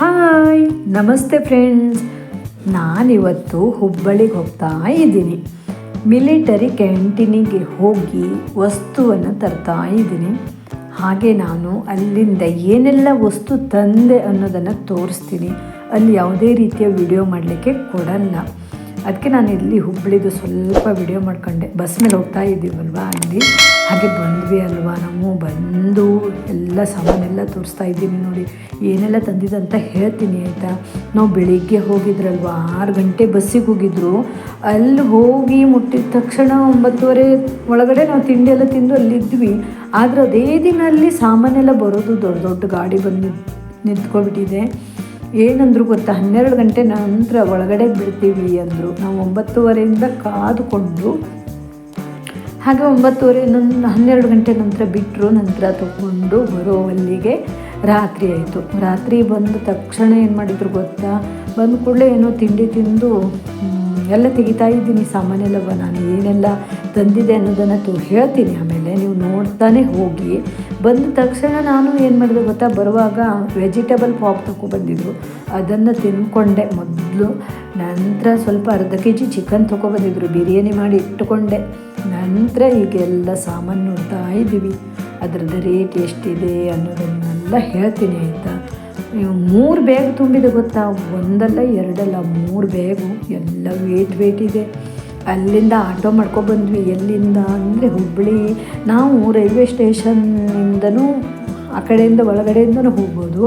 Hi, ನಮಸ್ತೆ friends ನಾನಿವತ್ತು ಹುಬ್ಬಳ್ಳಿಗೆ ಹೋಗ್ತಾ ಇದ್ದೀನಿ. ಮಿಲಿಟರಿ ಕ್ಯಾಂಟೀನಿಗೆ ಹೋಗಿ ವಸ್ತುವನ್ನು ತರ್ತಾ ಇದ್ದೀನಿ. ಹಾಗೆ ನಾನು ಅಲ್ಲಿಂದ ಏನೆಲ್ಲ ವಸ್ತು ತಂದೆ ಅನ್ನೋದನ್ನು ತೋರಿಸ್ತೀನಿ. ಅಲ್ಲಿ ಯಾವುದೇ ರೀತಿಯ ವಿಡಿಯೋ ಮಾಡಲಿಕ್ಕೆ ಕೊಡಲ್ಲ. ಅದಕ್ಕೆ ನಾನು ಇಲ್ಲಿ ಹುಬ್ಬಳ್ಳಿದು ಸ್ವಲ್ಪ ವಿಡಿಯೋ ಮಾಡ್ಕೊಂಡೆ. ಬಸ್ ಮೇಲೆ ಹೋಗ್ತಾ ಇದ್ದೀವಲ್ವಾ ಅಲ್ಲಿ? ಹಾಗೆ ಬಂದ್ವಿ ಅಲ್ವಾ? ನಾವು ಬಂದು ಎಲ್ಲ ಸಾಮಾನೆಲ್ಲ ತೋರಿಸ್ತಾ ಇದ್ದೀನಿ ನೋಡಿ. ಏನೆಲ್ಲ ತಂದಿದ್ದು ಅಂತ ಹೇಳ್ತೀನಿ ಆಯಿತಾ? ನಾವು ಬೆಳಿಗ್ಗೆ ಹೋಗಿದ್ರಲ್ವಾ? ಆರು ಗಂಟೆ ಬಸ್ಸಿಗೆ ಹೋಗಿದ್ರು. ಅಲ್ಲಿ ಹೋಗಿ ಮುಟ್ಟಿದ ತಕ್ಷಣ ಒಂಬತ್ತುವರೆ ಒಳಗಡೆ ನಾವು ತಿಂಡಿ ಎಲ್ಲ ತಿಂದು ಅಲ್ಲಿದ್ವಿ. ಆದರೆ ಅದೇ ದಿನ ಅಲ್ಲಿ ಸಾಮಾನೆಲ್ಲ ಬರೋದು ದೊಡ್ಡ ದೊಡ್ಡ ಗಾಡಿ ಬಂದು ನಿಂತ್ಕೊಬಿಟ್ಟಿದೆ. ಏನಂದ್ರು ಗೊತ್ತಾ? ಹನ್ನೆರಡು ಗಂಟೆ ನಂತರ ಒಳಗಡೆ ಬಿಡ್ತೀವಿ ಅಂದರು. ನಾವು ಒಂಬತ್ತುವರೆಯಿಂದ ಕಾದುಕೊಂಡು ಹಾಗೆ ಒಂಬತ್ತುವರೆ ಇನ್ನೊಂದು ಹನ್ನೆರಡು ಗಂಟೆ ನಂತರ ಬಿಟ್ಟರು ನಂತರ ತಗೊಂಡು ಬರೋವಲ್ಲಿಗೆ ರಾತ್ರಿ ಆಯಿತು. ರಾತ್ರಿ ಬಂದ ತಕ್ಷಣ ಏನು ಮಾಡಿದ್ರು ಗೊತ್ತಾ? ಬಂದ ಕೂಡಲೇ ಏನೋ ತಿಂಡಿ ತಿಂದು ಎಲ್ಲ ತೆಗಿತಾ ಇದ್ದೀನಿ ಸಾಮಾನೆಲ್ಲವ ನಾನು ಏನೆಲ್ಲ ತಂದಿದೆ ಅನ್ನೋದನ್ನು ತು ಹೇಳ್ತೀನಿ. ಆಮೇಲೆ ನೀವು ನೋಡ್ತಾನೆ ಹೋಗಿ. ಬಂದ ತಕ್ಷಣ ನಾನು ಏನು ಮಾಡಿದೆ ಗೊತ್ತಾ? ಬರುವಾಗ ವೆಜಿಟೇಬಲ್ ಪಾಪ್ ತೊಗೊಬಂದಿದ್ರು ಅದನ್ನು ತಿನ್ಕೊಂಡೆ. ಮೊದಲು ನಂತರ ಸ್ವಲ್ಪ ಅರ್ಧ ಕೆ ಜಿ ಚಿಕನ್ ತೊಗೊಬಂದಿದ್ರು ಬಿರಿಯಾನಿ ಮಾಡಿ ಇಟ್ಟುಕೊಂಡೆ. ನಂತರ ಈಗೆಲ್ಲ ಸಾಮಾನು ನೋಡ್ತಾ ಇದ್ದೀವಿ. ಅದರದ್ದು ರೇಟ್ ಎಷ್ಟಿದೆ ಅನ್ನೋದನ್ನೆಲ್ಲ ಹೇಳ್ತೀನಿ, ಆಯಿತಾ? ಮೂರು ಬ್ಯಾಗ್ ತುಂಬಿದೆ ಗೊತ್ತಾ? ಒಂದಲ್ಲ, ಎರಡಲ್ಲ, ಮೂರು ಬ್ಯಾಗು ಎಲ್ಲ ವೇಟ್ ವೇಟ್ ಇದೆ. ಅಲ್ಲಿಂದ ಆಟೋ ಮಾಡ್ಕೊಬಂದ್ವಿ. ಎಲ್ಲಿಂದ ಅಂದರೆ ಹುಬ್ಬಳ್ಳಿ ನಾವು ರೈಲ್ವೆ ಸ್ಟೇಷನ್ನಿಂದನೂ ಆ ಕಡೆಯಿಂದ ಒಳಗಡೆಯಿಂದನೂ ಹೋಗ್ಬೋದು.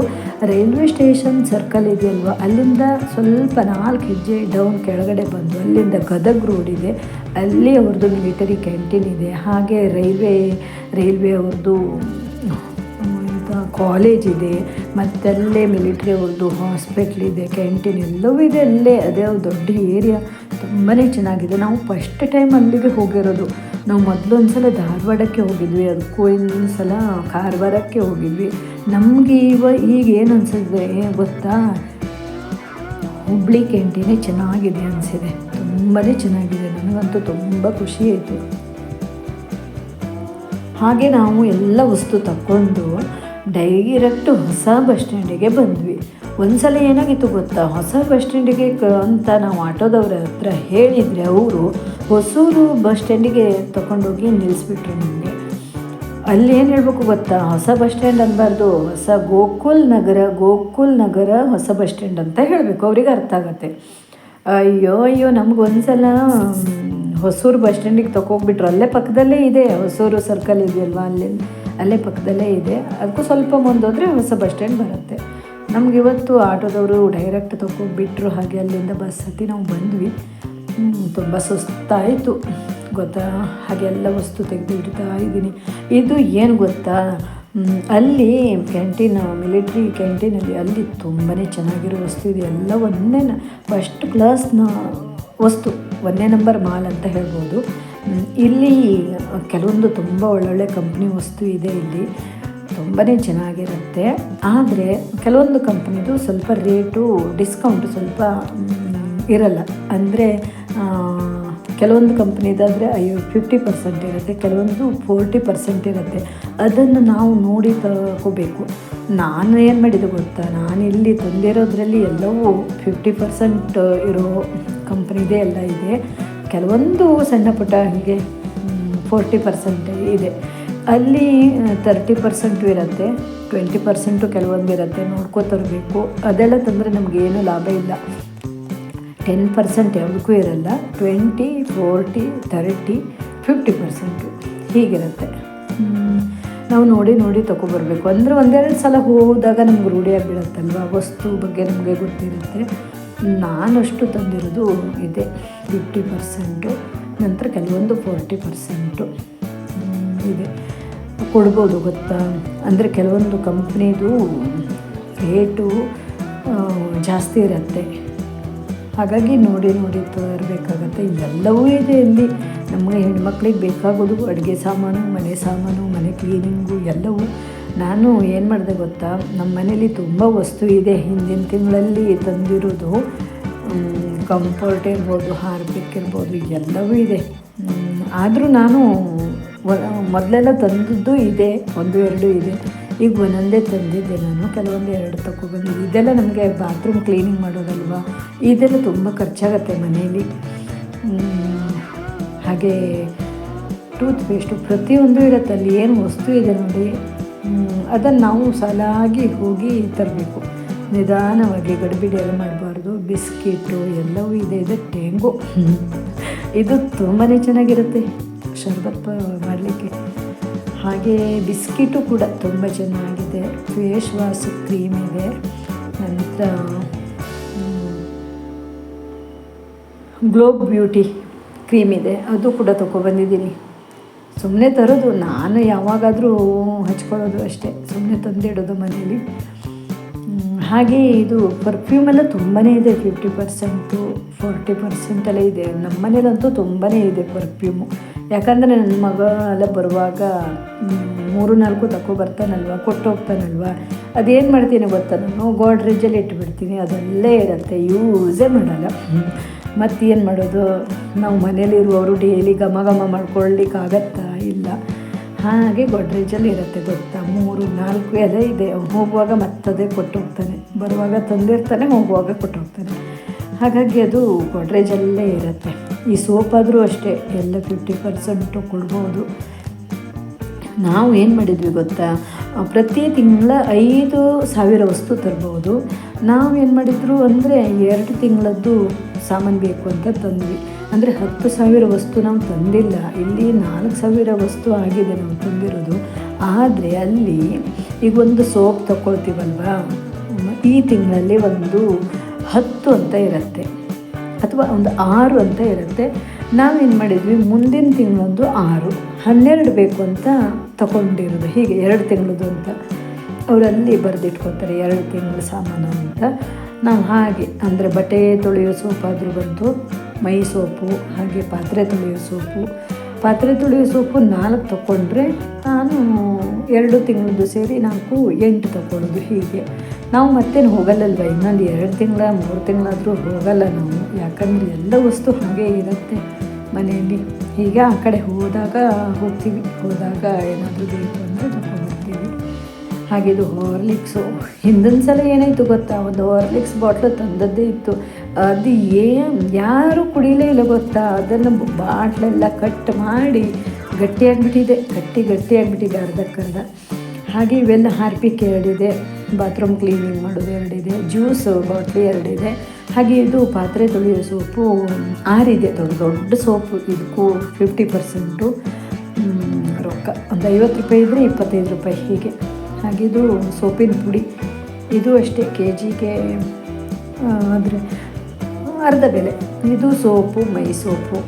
ರೈಲ್ವೆ ಸ್ಟೇಷನ್ ಸರ್ಕಲ್ ಇದೆಯಲ್ವ ಅಲ್ಲಿಂದ ಸ್ವಲ್ಪ ನಾಲ್ಕು ಹೆಜ್ಜೆ ಡೌನ್ ಕೆಳಗಡೆ ಬಂದು, ಅಲ್ಲಿಂದ ಗದಗ್ ರೋಡ್ ಇದೆ. ಅಲ್ಲಿ ಅವ್ರದ್ದು ಮಿಲಿಟರಿ ಕ್ಯಾಂಟೀನ್ ಇದೆ. ಹಾಗೆ ರೈಲ್ವೆ ರೈಲ್ವೆ ಅವ್ರದ್ದು ಕಾಲೇಜ್ ಇದೆ, ಮತ್ತಲ್ಲೇ ಮಿಲಿಟ್ರಿ ಅವ್ರದ್ದು ಹಾಸ್ಪಿಟ್ಲ್ ಇದೆ ಕ್ಯಾಂಟೀನ್ ಎಲ್ಲವೂ ಇದೆ, ಅಲ್ಲೇ ಅದೇ ದೊಡ್ಡ ಏರಿಯಾ ತುಂಬಾ ಚೆನ್ನಾಗಿದೆ. ನಾವು ಫಸ್ಟ್ ಟೈಮ್ ಅಲ್ಲಿಗೆ ಹೋಗಿರೋದು. ನಾವು ಮೊದಲೊಂದು ಸಲ ಧಾರವಾಡಕ್ಕೆ ಹೋಗಿದ್ವಿ. ಅದಕ್ಕೂ ಇನ್ನೊಂದು ಸಲ ಕಾರವಾರಕ್ಕೆ ಹೋಗಿದ್ವಿ. ನಮಗೆ ಇವ ಈಗ ಏನು ಅನಿಸಿದೆ ಗೊತ್ತಾ? ಹುಬ್ಳಿ ಕ್ಯಾಂಟೀನೇ ಚೆನ್ನಾಗಿದೆ ಅನಿಸಿದೆ. ತುಂಬಾ ಚೆನ್ನಾಗಿದೆ. ನನಗಂತೂ ತುಂಬ ಖುಷಿ ಆಯಿತು. ಹಾಗೆ ನಾವು ಎಲ್ಲ ವಸ್ತು ತಗೊಂಡು ಡೈರೆಕ್ಟ್ ಹೊಸ ಬಸ್ ಸ್ಟ್ಯಾಂಡಿಗೆ ಬಂದ್ವಿ. ಒಂದ್ಸಲ ಏನಾಗಿತ್ತು ಗೊತ್ತಾ? ಹೊಸ ಬಸ್ ಸ್ಟ್ಯಾಂಡಿಗೆ ಅಂತ ನಾವು ಆಟೋದವ್ರ ಹತ್ರ ಹೇಳಿದರೆ ಅವರು ಹೊಸೂರು ಬಸ್ ಸ್ಟ್ಯಾಂಡಿಗೆ ತಗೊಂಡೋಗಿ ನಿಲ್ಲಿಸ್ಬಿಟ್ರು ನಮಗೆ ಅಲ್ಲಿ ಏನು ಹೇಳಬೇಕು ಗೊತ್ತಾ? ಹೊಸ ಬಸ್ ಸ್ಟ್ಯಾಂಡ್ ಅನ್ನಬಾರ್ದು ಹೊಸ ಗೋಕುಲ್ ನಗರ ಗೋಕುಲ್ ನಗರ ಹೊಸ ಬಸ್ ಸ್ಟ್ಯಾಂಡ್ ಅಂತ ಹೇಳಬೇಕು. ಅವ್ರಿಗೆ ಅರ್ಥ ಆಗತ್ತೆ. ಅಯ್ಯೋ ಅಯ್ಯೋ ನಮ್ಗೆ ಒಂದ್ಸಲ ಮ್, ಹೊಸೂರು ಬಸ್ ಸ್ಟ್ಯಾಂಡಿಗೆ ತಗೋಗ್ಬಿಟ್ರು ಅಲ್ಲೇ ಪಕ್ಕದಲ್ಲೇ ಇದೆ. ಹೊಸೂರು ಸರ್ಕಲ್ ಇದೆಯಲ್ವಾ ಅಲ್ಲಿ? ಅಲ್ಲೇ ಪಕ್ಕದಲ್ಲೇ ಇದೆ. ಅದಕ್ಕೂ ಸ್ವಲ್ಪ ಮುಂದೋದ್ರೆ ಹೊಸ ಬಸ್ ಸ್ಟ್ಯಾಂಡ್ ಬರುತ್ತೆ. ನಮ್ಗೆ ಇವತ್ತು ಆಟೋದವರು ಡೈರೆಕ್ಟ್ ತಗೋಗ್ಬಿಟ್ರು ಹಾಗೆ ಅಲ್ಲಿಂದ ಬಸ್ ಹತ್ತಿ ನಾವು ಬಂದ್ವಿ. ತುಂಬ ಸುಸ್ತಾಯಿತು. ಗೊತ್ತಾ? ಹಾಗೆ ಎಲ್ಲ ವಸ್ತು ತೆಗೆದು ಇಡ್ತಾ ಇದ್ದೀನಿ. ಇದು ಏನು ಗೊತ್ತಾ? ಅಲ್ಲಿ ಕ್ಯಾಂಟೀನ್ ಮಿಲಿಟ್ರಿ ಕ್ಯಾಂಟೀನಲ್ಲಿ ಅಲ್ಲಿ ತುಂಬಾ ಚೆನ್ನಾಗಿರೋ ವಸ್ತು ಇದೆ. ಎಲ್ಲ ಒಂದೇ ಫಸ್ಟ್ ಕ್ಲಾಸ್ನ ವಸ್ತು. ಒಂದೇ ನಂಬರ್ ಮಾಲ್ ಅಂತ ಹೇಳ್ಬೋದು. ಇಲ್ಲಿ ಕೆಲವೊಂದು ತುಂಬ ಒಳ್ಳೊಳ್ಳೆ ಕಂಪ್ನಿ ವಸ್ತು ಇದೆ ಇಲ್ಲಿ. ತುಂಬಾ ಚೆನ್ನಾಗಿರುತ್ತೆ. ಆದರೆ ಕೆಲವೊಂದು ಕಂಪ್ನಿದು ಸ್ವಲ್ಪ ರೇಟು ಡಿಸ್ಕೌಂಟ್ ಸ್ವಲ್ಪ ಇರಲ್ಲ. ಅಂದರೆ ಕೆಲವೊಂದು ಕಂಪ್ನಿದಾದರೆ ಅಯ್ಯೋ ಫಿಫ್ಟಿ ಪರ್ಸೆಂಟ್ ಇರುತ್ತೆ, ಕೆಲವೊಂದು ಫೋರ್ಟಿ ಪರ್ಸೆಂಟ್ ಇರುತ್ತೆ. ಅದನ್ನು ನಾವು ನೋಡಿ ತಗೋಬೇಕು. ನಾನು ಏನು ಮಾಡಿದ್ದು ಗೊತ್ತಾ? ನಾನು ಇಲ್ಲಿ ತಂದಿರೋದ್ರಲ್ಲಿ ಎಲ್ಲವೂ ಫಿಫ್ಟಿ ಪರ್ಸೆಂಟ್ ಇರೋ ಕಂಪ್ನಿದೇ ಎಲ್ಲ ಇದೆ. ಕೆಲವೊಂದು ಸಣ್ಣ ಪುಟ್ಟ ಹೀಗೆ ಫೋರ್ಟಿ ಪರ್ಸೆಂಟ್ ಇದೆ. ಅಲ್ಲಿ ತರ್ಟಿ ಪರ್ಸೆಂಟು ಇರುತ್ತೆ ಟ್ವೆಂಟಿ ಪರ್ಸೆಂಟು ಕೆಲವೊಂದು ಇರುತ್ತೆ ನೋಡ್ಕೋತರಬೇಕು ಅದೆಲ್ಲ ತಂದರೆ ನಮಗೇನು ಲಾಭ ಇಲ್ಲ. ಟೆನ್ ಪರ್ಸೆಂಟ್ ಯಾವುದಕ್ಕೂ ಇರಲ್ಲ twenty forty thirty fifty percent ಹೀಗಿರುತ್ತೆ. ನಾವು ನೋಡಿ ನೋಡಿ ತೊಗೊಬರ್ಬೇಕು ಅಂದರೆ ಒಂದೆರಡು ಸಲ ಹೋದಾಗ ನಮ್ಗೆ ರೂಢಿಯಾಗಿಬಿಡುತ್ತಲ್ವ ವಸ್ತು ಬಗ್ಗೆ ನಮಗೆ ಗೊತ್ತಿರುತ್ತೆ. ನಾನಷ್ಟು ತಂದಿರೋದು ಇದೆ ಫಿಫ್ಟಿ ಪರ್ಸೆಂಟು, ನಂತರ ಕೆಲವೊಂದು ಫೋರ್ಟಿ ಪರ್ಸೆಂಟು ಇದೆ. ಕೊಡ್ಬೋದು ಗೊತ್ತಾ? ಅಂದರೆ ಕೆಲವೊಂದು ಕಂಪ್ನಿದು ರೇಟು ಜಾಸ್ತಿ ಇರುತ್ತೆ. ಹಾಗಾಗಿ ನೋಡಿ ನೋಡಿ ತರಬೇಕಾಗತ್ತೆ ಎಲ್ಲವೂ ಇದೆ ಇಲ್ಲಿ. ನಮಗೆ ಹೆಣ್ಮಕ್ಳಿಗೆ ಬೇಕಾಗೋದು ಅಡುಗೆ ಸಾಮಾನು, ಮನೆ ಸಾಮಾನು, ಮನೆ ಕ್ಲೀನಿಂಗು ಎಲ್ಲವೂ. ನಾನು ಏನು ಮಾಡಿದೆ ಗೊತ್ತಾ? ನಮ್ಮ ಮನೇಲಿ ತುಂಬ ವಸ್ತು ಇದೆ. ಹಿಂದಿನ ತಿಂಗಳಲ್ಲಿ ತಂದಿರೋದು ಕಂಫರ್ಟ್ ಇರ್ಬೋದು, ಹಾರ್ಪಿಕ್ ಇರ್ಬೋದು, ಎಲ್ಲವೂ ಇದೆ. ಆದರೂ ನಾನು ಮೊದಲೆಲ್ಲ ತಂದದ್ದು ಇದೆ. ಒಂದು, ಎರಡು ಇದೆ. ಈಗ ಒಂದೊಂದೇ ತಂದಿದ್ದೆ ನಾನು. ಕೆಲವೊಂದು ಎರಡು ತಗೊಬಂದಿದ್ದೆ ಇದೆಲ್ಲ ನಮಗೆ ಬಾತ್ರೂಮ್ ಕ್ಲೀನಿಂಗ್ ಮಾಡೋದಲ್ವ? ಇದೆಲ್ಲ ತುಂಬ ಖರ್ಚಾಗತ್ತೆ ಮನೆಯಲ್ಲಿ ಹಾಗೆ ಟೂತ್ ಪೇಸ್ಟು ಪ್ರತಿಯೊಂದು ಇರುತ್ತೆ ಅಲ್ಲಿ ಏನು ವಸ್ತು ಇದೆ ನೋಡಿ. ಅದನ್ನು ನಾವು ಸಾಲಾಗಿ ಹೋಗಿ ತರಬೇಕು. ನಿಧಾನವಾಗಿ ಗಡಿಬಿಡಿ ಎಲ್ಲ ಮಾಡಬಾರ್ದು. ಬಿಸ್ಕಿಟು ಎಲ್ಲವೂ ಇದೆ. ಇದೆ ಟೇಂಗು ಇದು ತುಂಬಾ ಚೆನ್ನಾಗಿರುತ್ತೆ. ಶರ್ಬತ್ ಮಾಡಲಿಕ್ಕೆ. ಹಾಗೆ ಬಿಸ್ಕಿಟು ಕೂಡ ತುಂಬ ಚೆನ್ನಾಗಿದೆ. ಫೇಸ್ ವಾಶ್ ಕ್ರೀಮ್ ಇದೆ. ನಂತರ ಗ್ಲೋಬ್ ಬ್ಯೂಟಿ ಕ್ರೀಮ್ ಇದೆ. ಅದು ಕೂಡ ತೊಗೊಬಂದಿದ್ದೀನಿ ಸುಮ್ಮನೆ ತರೋದು, ನಾನು ಯಾವಾಗಾದರೂ ಹಚ್ಕೊಳ್ಳೋದು ಅಷ್ಟೇ. ಸುಮ್ಮನೆ ತಂದಿಡೋದು ಮನೇಲಿ ಹಾಗೆ ಇದು ಪರ್ಫ್ಯೂಮ್ ಎಲ್ಲ ತುಂಬಾ ಇದೆ ಫಿಫ್ಟಿ ಪರ್ಸೆಂಟು ಫೋರ್ಟಿ ಪರ್ಸೆಂಟ್ ಎಲ್ಲ ಇದೆ. ನಮ್ಮ ಮನೇಲಂತೂ ತುಂಬಾ ಇದೆ ಪರ್ಫ್ಯೂಮು ಯಾಕಂದರೆ ನನ್ನ ಮಗ ಎಲ್ಲ ಬರುವಾಗ ಮೂರು, ನಾಲ್ಕು ತಗೋ ಬರ್ತಾನಲ್ವ ಕೊಟ್ಟು ಹೋಗ್ತಾನಲ್ವ ಅದೇನು ಮಾಡ್ತೀನಿ ಗೊತ್ತಾ? ನಾನು ಗೋಡ್ರೇಜಲ್ಲಿ ಇಟ್ಬಿಡ್ತೀನಿ. ಅದಲ್ಲೇ ಇರುತ್ತೆ ಯೂಸೇ ಮಾಡಲ್ಲ. ಮತ್ತೇನು ಮಾಡೋದು? ನಾವು ಮನೇಲಿರುವವರು ಡೈಲಿ ಘಮ ಘಮ ಮಾಡ್ಕೊಳ್ಳಿಕ್ಕಾಗತ್ತಾ ಇಲ್ಲ. ಹಾಗೆ ಗೊಡ್ರೇಜಲ್ಲಿ ಇರುತ್ತೆ ಗೊತ್ತಾ? ಮೂರು, ನಾಲ್ಕು ಎಲೆ ಇದೆ. ಹೋಗುವಾಗ ಮತ್ತದೇ ಕೊಟ್ಟು ಹೋಗ್ತಾನೆ ಬರುವಾಗ ತಂದಿರ್ತಾನೆ, ಹೋಗುವಾಗ ಕೊಟ್ಟು ಹೋಗ್ತಾನೆ ಹಾಗಾಗಿ ಅದು ಗೊಡ್ರೇಜಲ್ಲೇ ಇರುತ್ತೆ. ಈ ಸೋಪಾದರೂ ಅಷ್ಟೇ, ಎಲ್ಲ ಫಿಫ್ಟಿ ಪರ್ಸೆಂಟು ಕೊಡ್ಬೋದು. ನಾವು ಏನು ಮಾಡಿದ್ವಿ ಗೊತ್ತಾ? ಪ್ರತಿ ತಿಂಗಳ ಐದು ಸಾವಿರ ವಸ್ತು ತರ್ಬೋದು. ಏನು ಮಾಡಿದ್ರು ಅಂದರೆ, ಎರಡು ತಿಂಗಳದ್ದು ಸಾಮಾನು ಬೇಕು ಅಂತ ತಂದ್ವಿ. ಅಂದರೆ ಹತ್ತು ಸಾವಿರ ವಸ್ತು ನಾವು ತಂದಿಲ್ಲ. ಇಲ್ಲಿ ನಾಲ್ಕು ಸಾವಿರ ವಸ್ತು ಆಗಿದೆ ನಾವು ತಂದಿರೋದು. ಆದರೆ ಅಲ್ಲಿ ಈಗ ಒಂದು ಸೋಪ್ ತಗೊಳ್ತೀವಲ್ವಾ ಈ ತಿಂಗಳಲ್ಲಿ ಒಂದು ಹತ್ತು ಅಂತ ಇರುತ್ತೆ. ಅಥವಾ ಒಂದು ಆರು ಅಂತ ಇರುತ್ತೆ. ನಾವೇನು ಮಾಡಿದ್ವಿ? ಮುಂದಿನ ತಿಂಗಳೊಂದು ಆರು. ಹನ್ನೆರಡು ಬೇಕು ಅಂತ ತಗೊಂಡಿರೋದು. ಹೀಗೆ ಎರಡು ತಿಂಗಳದು ಅಂತ. ಅವರಲ್ಲಿ ಬರೆದಿಟ್ಕೊತಾರೆ ಎರಡು ತಿಂಗಳ ಸಾಮಾನು ಅಂತ. ನಾವು ಹಾಗೆ, ಅಂದರೆ ಬಟ್ಟೆ ತೊಳೆಯೋ ಸೋಪಾದರೂ ಬಂತು, ಮೈ ಸೋಪು, ಹಾಗೆ ಪಾತ್ರೆ ತೊಳೆಯೋ ಸೋಪು. ಪಾತ್ರೆ ತೊಳೆಯೋ ಸೋಪು ನಾಲ್ಕು ತಗೊಂಡ್ರೆ ನಾನು ಎರಡು ತಿಂಗಳದ್ದು ಸೇರಿ ನಾಲ್ಕು, ಎಂಟು ತಗೊಳ್ಳೋದು ಹೀಗೆ. ನಾವು ಮತ್ತೇನು ಹೋಗಲ್ಲಲ್ವ? ಇನ್ನೊಂದು ಎರಡು ತಿಂಗಳ, ಮೂರು ತಿಂಗಳಾದರೂ ಹೋಗಲ್ಲ ನಾವು. ಯಾಕಂದರೆ ಎಲ್ಲ ವಸ್ತು ಹಾಗೆ ಇರುತ್ತೆ ಮನೆಯಲ್ಲಿ. ಹೀಗೆ ಆ ಕಡೆ ಹೋದಾಗ ಹೋಗ್ತೀವಿ. ಹೋದಾಗ ಏನಾದರೂ ಬೇಕು ಅಂದರೆ ಹಾಗೆ ಇದು ಹಾರ್ಲಿಕ್ಸು ಹಿಂದಿನ ಸಲ ಏನಾಯಿತು ಗೊತ್ತಾ? ಒಂದು ಹಾರ್ಲಿಕ್ಸ್ ಬಾಟ್ಲು ತಂದದ್ದೇ ಇತ್ತು. ಅದು ಏನು? ಯಾರೂ ಕುಡಿಲೇ ಇಲ್ಲ ಗೊತ್ತಾ? ಅದನ್ನು ಬಾಟ್ಲೆಲ್ಲ ಕಟ್ ಮಾಡಿ ಗಟ್ಟಿಯಾಗಿಬಿಟ್ಟಿದೆ. ಗಟ್ಟಿ ಗಟ್ಟಿಯಾಗಿಬಿಟ್ಟಿದೆ ಅರ್ಧಕ್ಕರ್ಧ. ಹಾಗೆ ಇವೆಲ್ಲ ಹಾರ್ಪಿಕ್ ಎರಡಿದೆ ಬಾತ್ರೂಮ್ ಕ್ಲೀನಿಂಗ್ ಮಾಡೋದು ಎರಡಿದೆ. ಜ್ಯೂಸು ಬಾಟ್ಲಿ ಎರಡಿದೆ. ಹಾಗೆ ಇದು ಪಾತ್ರೆ ತೊಳೆಯೋ ಸೋಪು ಆರಿದೆ. ದೊಡ್ಡ ದೊಡ್ಡ ಸೋಪು. ಇದಕ್ಕೂ ಫಿಫ್ಟಿ ಪರ್ಸೆಂಟು ರೊಕ್ಕ. ಒಂದು ಐವತ್ತು ರೂಪಾಯಿ ಇದ್ದರೆ ಇಪ್ಪತ್ತೈದು ರೂಪಾಯಿ ಹೀಗೆ. ಹಾಗೆ ಸೋಪಿನ ಪುಡಿ. ಇದು ಅಷ್ಟೇ ಕೆ ಜಿಗೆ ಆದರೆ ಅರ್ಧ ಬೆಲೆ. ಇದು ಸೋಪು, ಮೈ ಸೋಪು.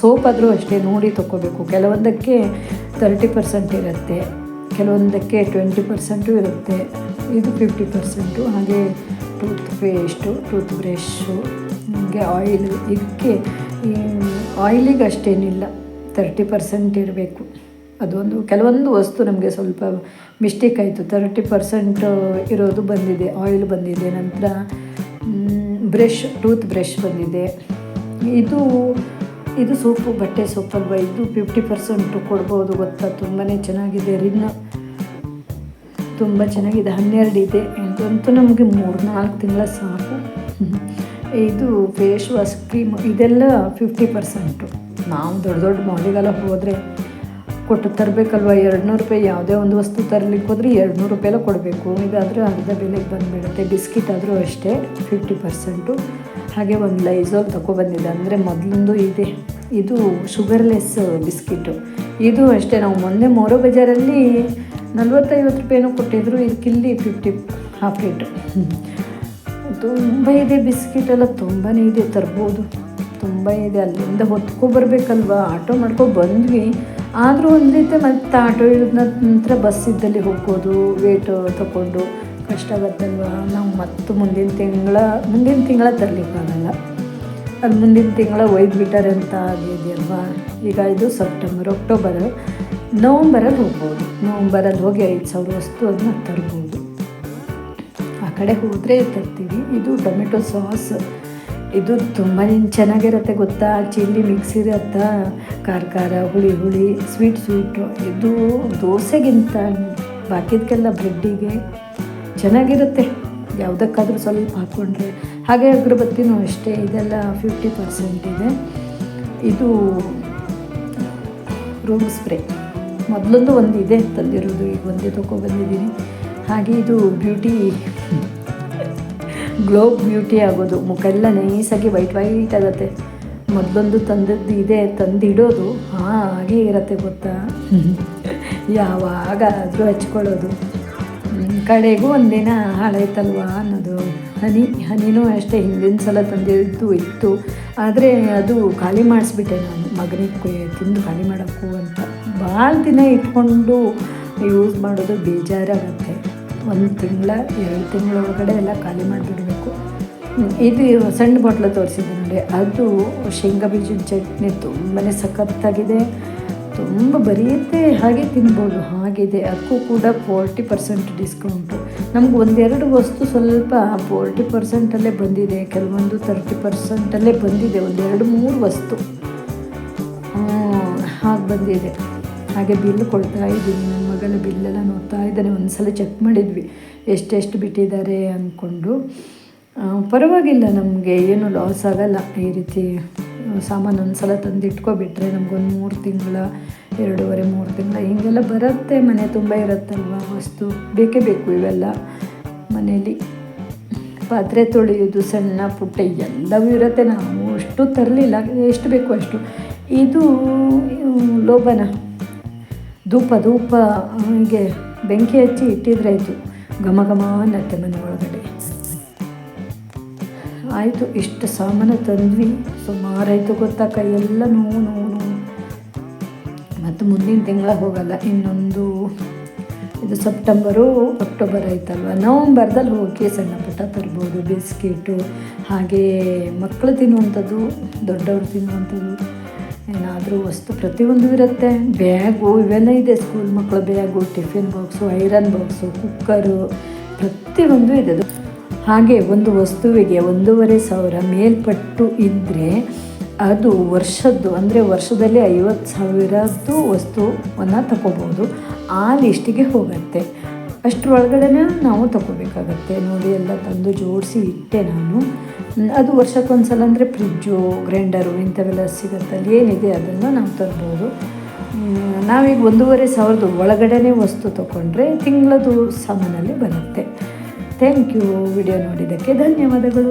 ಸೋಪಾದರೂ ಅಷ್ಟೇ ನೋಡಿ ತೊಗೋಬೇಕು ಕೆಲವೊಂದಕ್ಕೆ ತರ್ಟಿ ಪರ್ಸೆಂಟ್ ಇರುತ್ತೆ, ಕೆಲವೊಂದಕ್ಕೆ ಟ್ವೆಂಟಿ ಪರ್ಸೆಂಟು ಇರುತ್ತೆ. ಇದು ಫಿಫ್ಟಿ ಪರ್ಸೆಂಟು. ಹಾಗೆ ಟೂತ್ ಪೇಸ್ಟು ಟೂತ್ ಬ್ರಷು ಹಾಗೆ ಆಯಿಲ್. ಇದಕ್ಕೆ ಆಯಿಲಿಗೆ ಅಷ್ಟೇನಿಲ್ಲ ತರ್ಟಿ ಪರ್ಸೆಂಟ್ ಇರಬೇಕು. ಅದೊಂದು, ಕೆಲವೊಂದು ವಸ್ತು ನಮಗೆ ಸ್ವಲ್ಪ ಮಿಸ್ಟೇಕ್ ಆಯಿತು. ತರ್ಟಿ ಪರ್ಸೆಂಟ್ ಇರೋದು ಬಂದಿದೆ ಆಯಿಲ್ ಬಂದಿದೆ, ನಂತರ ಬ್ರಷ್ ಟೂತ್ ಬ್ರಷ್ ಬಂದಿದೆ. ಇದು ಇದು ಸೋಪು, ಬಟ್ಟೆ ಸೋಪಲ್ವ ಇದು ಫಿಫ್ಟಿ ಪರ್ಸೆಂಟು ಕೊಡ್ಬೋದು ಗೊತ್ತಾ? ತುಂಬಾ ಚೆನ್ನಾಗಿದೆ, ರಿನ್. ತುಂಬ ಚೆನ್ನಾಗಿದೆ, ಹನ್ನೆರಡು ಇದೆ. ಇದಂತೂ ನಮಗೆ ಮೂರು ನಾಲ್ಕು ತಿಂಗಳ ಸಾಕು. ಇದು ಫೇಸ್ ವಾಶ್ ಕ್ರೀಮ್ ಇದೆಲ್ಲ ಫಿಫ್ಟಿ ಪರ್ಸೆಂಟು ನಾವು ದೊಡ್ಡ ದೊಡ್ಡ ಮಾಲಿಗೆಲ್ಲ ಹೋದರೆ ಕೊಟ್ಟು ತರಬೇಕಲ್ವ? ಎರಡು ನೂರು ರೂಪಾಯಿ ಯಾವುದೇ ಒಂದು ವಸ್ತು ತರಲಿಕ್ಕೆ ಹೋದರೆ ಎರಡು ನೂರು ಕೊಡಬೇಕು. ಇದಾದರೆ ಅರ್ಧ ಬೆಲೆಗೆ ಬಂದುಬಿಡುತ್ತೆ. ಬಿಸ್ಕಿಟ್ ಆದರೂ ಅಷ್ಟೇ ಫಿಫ್ಟಿ ಪರ್ಸೆಂಟು ಹಾಗೆ ಒಂದು ಲೈಝೋಲ್ ತಗೊಬಂದಿದ್ದೆ ಅಂದರೆ ಮೊದಲೊಂದು ಇದೆ. ಇದು ಶುಗರ್ಲೆಸ್ ಬಿಸ್ಕಿಟು. ಇದು ಅಷ್ಟೇ, ನಾವು ಮೊನ್ನೆ ಮೋರೋ ಬಜಾರಲ್ಲಿ ನಲ್ವತ್ತೈವತ್ತು ರೂಪಾಯಿನೂ ಕೊಟ್ಟಿದ್ರು. ಇದಕ್ಕಿಲ್ಲಿ ಫಿಫ್ಟಿ ಹಾಫ್ ರೇಟು ತುಂಬ ಇದೆ ಬಿಸ್ಕಿಟ್ ಎಲ್ಲ. ತುಂಬಾ ಇದೆ. ತರ್ಬೋದು. ತುಂಬ ಇದೆ. ಅಲ್ಲಿಂದ ಹೊತ್ಕೊಬರ್ಬೇಕಲ್ವ ಆಟೋ ಮಾಡ್ಕೊ ಬಂದ್ವಿ. ಆದರೂ ಒಂದು ರೀತಿ ಮತ್ತೆ ಆಟೋ ಇಳಿದ ನಂತರ ಬಸ್ ಇದ್ದಲ್ಲಿ ಹೋಗ್ಬೋದು ವೇಟ್ ತಗೊಂಡು ಕಷ್ಟ ಬರ್ತಲ್ವ ನಾವು ಮತ್ತು ಮುಂದಿನ ತಿಂಗಳ ಮುಂದಿನ ತಿಂಗಳ ತರಲಿಕ್ಕಾಗಲ್ಲ ಅದು ಮುಂದಿನ ತಿಂಗಳ ಒಯ್ದು ಬಿಟ್ಟಾರೆ ಅಂತ ಆಗಿದೆಯಲ್ವಾ ಈಗ ಇದು ಸೆಪ್ಟೆಂಬರ್, ಅಕ್ಟೋಬರ್ ನವಂಬರಲ್ಲಿ ಹೋಗ್ಬೋದು. ನವಂಬರಲ್ಲಿ ಹೋಗಿ ಐದು ಸಾವಿರ ವಸ್ತು ಅದನ್ನ ತರ್ಬೋದು. ಆ ಕಡೆ ಹೋದರೆ ತರ್ತೀವಿ. ಇದು ಟೊಮೆಟೊ ಸಾಸ್. ಇದು ತುಂಬಾ ಚೆನ್ನಾಗಿರುತ್ತೆ ಗೊತ್ತಾ? ಚಿಲ್ಲಿ ಮಿಕ್ಸ್ ಇರುತ್ತಾ ಖಾರ ಖಾರ ಹುಳಿ ಹುಳಿ ಸ್ವೀಟ್ ಸ್ವೀಟು ಇದು ದೋಸೆಗಿಂತ ಬಾಕಿದಕ್ಕೆಲ್ಲ ಬ್ರೆಡ್ಡಿಗೆ ಚೆನ್ನಾಗಿರುತ್ತೆ. ಯಾವುದಕ್ಕಾದರೂ ಸ್ವಲ್ಪ ಹಾಕ್ಕೊಂಡ್ರೆ ಹಾಗೆ ಅಗರಬತ್ತಿನೂ ಅಷ್ಟೇ, ಇದೆಲ್ಲ ಫಿಫ್ಟಿ ಪರ್ಸೆಂಟ್ ಇದೆ. ಇದು ರೂಮ್ ಸ್ಪ್ರೇ ಮೊದಲೊಂದು ಒಂದು ಇದೆ ತಂದಿರೋದು, ಈಗ ಒಂದೇ ತೊಗೊಬಂದಿದ್ದೀನಿ ಹಾಗೆ ಇದು ಬ್ಯೂಟಿ ಗ್ಲೋ ಬ್ಯೂಟಿ ಆಗೋದು. ಮುಖ ಎಲ್ಲ ನೈಸಾಗಿ ವೈಟ್ ವೈಟ್ ಆಗುತ್ತೆ. ಮೊದಲೊಂದು ತಂದದ್ದು ಇದೆ ತಂದಿಡೋದು. ಹಾಗೆ ಇರತ್ತೆ ಗೊತ್ತಾ? ಯಾವಾಗಾದರೂ ಹಚ್ಕೊಳ್ಳೋದು. ಕಡೆಗೂ ಒಂದಿನ ಹಾಳಾಯ್ತಲ್ವಾ ಅನ್ನೋದು. ಹನಿ ಹನಿನೂ ಅಷ್ಟೇ ಹಿಂದಿನ ಸಲ ತಂದಿದ್ದು ಇತ್ತು. ಆದರೆ ಅದು ಖಾಲಿ ಮಾಡಿಸ್ಬಿಟ್ಟೆ ನಾನು. ಮಗನಿಗೆ ತಿಂದು ಖಾಲಿ ಮಾಡೋಕ್ಕೂ ಅಂತ. ಭಾಳ ದಿನ ಇಟ್ಕೊಂಡು ಯೂಸ್ ಮಾಡೋದು ಬೇಜಾರಾಗುತ್ತೆ. ಒಂದು ತಿಂಗಳ ಎರಡು ತಿಂಗಳ ಒಳಗಡೆ ಎಲ್ಲ ಖಾಲಿ ಮಾಡಿಬಿಡಬೇಕು ಇದು ಸಣ್ಣ ಬಾಟ್ಲ ತೋರಿಸಿದ್ದೆ ನೋಡಿ. ಅದು ಶೇಂಗಾ ಬೀಜದ ಚಟ್ನಿ ತುಂಬಾ ಸಖತ್ತಾಗಿದೆ. ತುಂಬ ಬರೆಯುತ್ತೆ ಹಾಗೆ ತಿನ್ಬೋದು. ಹಾಗಿದೆ. ಅದಕ್ಕೂ ಕೂಡ ಫೋರ್ಟಿ ಪರ್ಸೆಂಟ್ ಡಿಸ್ಕೌಂಟು. ನಮ್ಗೆ ಒಂದೆರಡು ವಸ್ತು ಸ್ವಲ್ಪ ಫೋರ್ಟಿ ಪರ್ಸೆಂಟಲ್ಲೇ ಬಂದಿದೆ. ಕೆಲವೊಂದು ತರ್ಟಿ ಪರ್ಸೆಂಟಲ್ಲೇ ಬಂದಿದೆ. ಒಂದೆರಡು ಮೂರು ವಸ್ತು. ಹಾಗೆ ಬಂದಿದೆ. ಹಾಗೆ ಬಿಲ್ ಕೊಡ್ತಾ ಇದ್ದೀನಿ. ನನ್ನ ಮಗನ ಬಿಲ್ಲೆಲ್ಲ ನೋಡ್ತಾ ಇದ್ದಾನೆ. ಒಂದು ಸಲ ಚೆಕ್ ಮಾಡಿದ್ವಿ. ಎಷ್ಟೆಷ್ಟು ಬಿಟ್ಟಿದ್ದಾರೆ ಅಂದ್ಕೊಂಡು. ಪರವಾಗಿಲ್ಲ, ನಮಗೆ ಏನು ಲಾಸ್ ಆಗಲ್ಲ. ಈ ರೀತಿ ಸಾಮಾನು ಒಂದು ಸಲ ತಂದಿಟ್ಕೊಬಿಟ್ರೆ ನಮಗೊಂದು ಮೂರು ತಿಂಗಳ, ಎರಡೂವರೆ ಮೂರು ತಿಂಗಳ ಹೀಗೆಲ್ಲ ಬರುತ್ತೆ. ಮನೆ ತುಂಬ ಇರುತ್ತಲ್ವ? ವಸ್ತು ಬೇಕೇ ಬೇಕು ಇವೆಲ್ಲ. ಮನೇಲಿ ಪಾತ್ರೆ ತೊಳೆಯೋದು, ಸಣ್ಣ ಪುಟ್ಟ ಎಲ್ಲವೂ ಇರುತ್ತೆ. ನಾವು ಅಷ್ಟು ತರಲಿಲ್ಲ, ಎಷ್ಟು ಬೇಕು ಅಷ್ಟು. ಇದು ಲೋಭನ. ಧೂಪ ಧೂಪ, ಹೀಗೆ ಬೆಂಕಿ ಹಚ್ಚಿ ಇಟ್ಟಿದ್ರಾಯ್ತು ಘಮ ಘಮ ಅನ್ನತ್ತೆ ಮನೆ ಒಳಗಡೆ. ಆಯಿತು, ಇಷ್ಟು ಸಾಮಾನು ತಂದ್ವಿ. ಸುಮಾರಾಯಿತು ಗೊತ್ತಾ ಎಲ್ಲ ನೋವು ನೋವು ನೋವು. ಮತ್ತು ಮುಂದಿನ ತಿಂಗಳ ಹೋಗಲ್ಲ, ಇನ್ನೊಂದು ಇದು ಸೆಪ್ಟೆಂಬರು, ಅಕ್ಟೋಬರ್ ಆಯ್ತಲ್ವ? ನವಂಬರ್ದಲ್ಲಿ ಹೋಗಿ ಸಣ್ಣ ಪುಟ್ಟ ತರ್ಬೋದು, ಬಿಸ್ಕಿಟು, ಹಾಗೇ ಮಕ್ಕಳು ತಿನ್ನುವಂಥದ್ದು, ದೊಡ್ಡವರು ತಿನ್ನುವಂಥದ್ದು. ಏನಾದರೂ ವಸ್ತು ಪ್ರತಿಯೊಂದು ಇರುತ್ತೆ. ಬ್ಯಾಗು ಇವೆಲ್ಲ ಇದೆ ಸ್ಕೂಲ್ ಮಕ್ಕಳ bag, tiffin box, iron box cooker ಪ್ರತಿಯೊಂದು ಇದೆ. ಅದು ಹಾಗೆ ಒಂದು ವಸ್ತುವಿಗೆ ಒಂದೂವರೆ ಸಾವಿರ ಮೇಲ್ಪಟ್ಟು ಇದ್ದರೆ ಅದು ವರ್ಷದ್ದು, ಅಂದರೆ ವರ್ಷದಲ್ಲಿ ಐವತ್ತು ಸಾವಿರದ್ದು ವಸ್ತುವನ್ನು ತಗೋಬೋದು ಆ ಲಿಸ್ಟಿಗೆ ಹೋಗುತ್ತೆ. ಅಷ್ಟರೊಳಗಡೆನೇ ನಾವು ತಗೋಬೇಕಾಗತ್ತೆ. ನೋಡಿ, ಎಲ್ಲ ತಂದು ಜೋಡಿಸಿ ಇಟ್ಟೆ ನಾನು. ಅದು ವರ್ಷಕ್ಕೊಂದು ಸಲ ಅಂದರೆ ಫ್ರಿಜ್ಜು, ಗ್ರೈಂಡರು ಇಂಥವೆಲ್ಲ ಸಿಗುತ್ತಲ್ಲಿ ಏನಿದೆ ಅದನ್ನು ನಾವು ತರ್ಬೋದು. ನಾವೀಗ ಒಂದೂವರೆ ಸಾವಿರದ ಒಳಗಡೆ ವಸ್ತು ತಗೊಂಡ್ರೆ ತಿಂಗಳದು ಸಾಮಾನಲ್ಲಿ ಬರುತ್ತೆ. ಥ್ಯಾಂಕ್ ಯು ವಿಡಿಯೋ ನೋಡಿದ್ದಕ್ಕೆ ಧನ್ಯವಾದಗಳು.